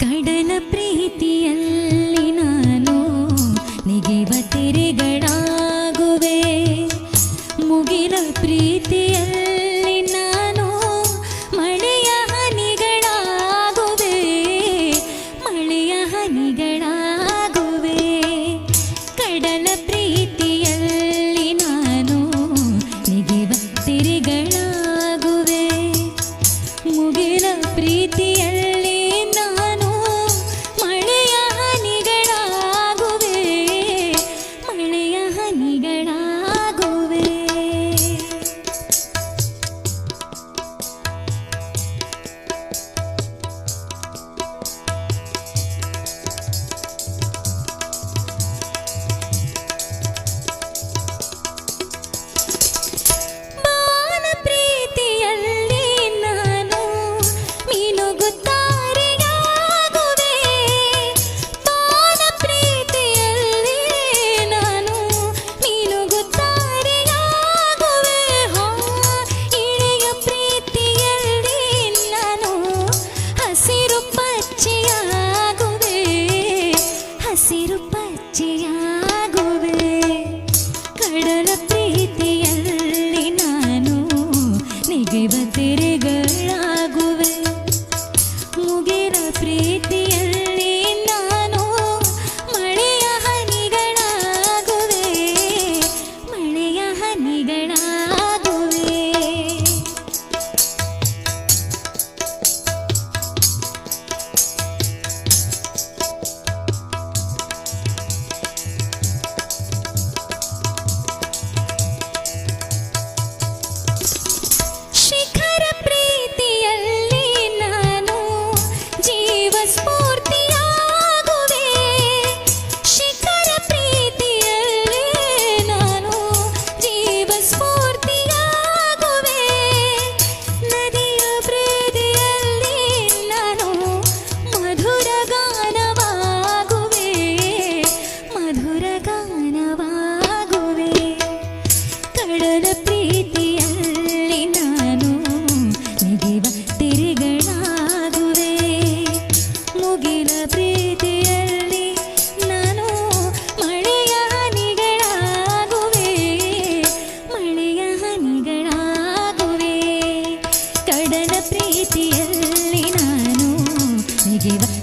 ಕಡಲ ಪ್ರೀತಿಯಲ್ಲಿ. ಹಸಿರು ಪಚ್ಚೆಯಾಗುವೆ. ಕಡಲ ಪ್ರೀತಿಯಲ್ಲಿ ನಾನು ನಿಗೆವ ಕಡಲ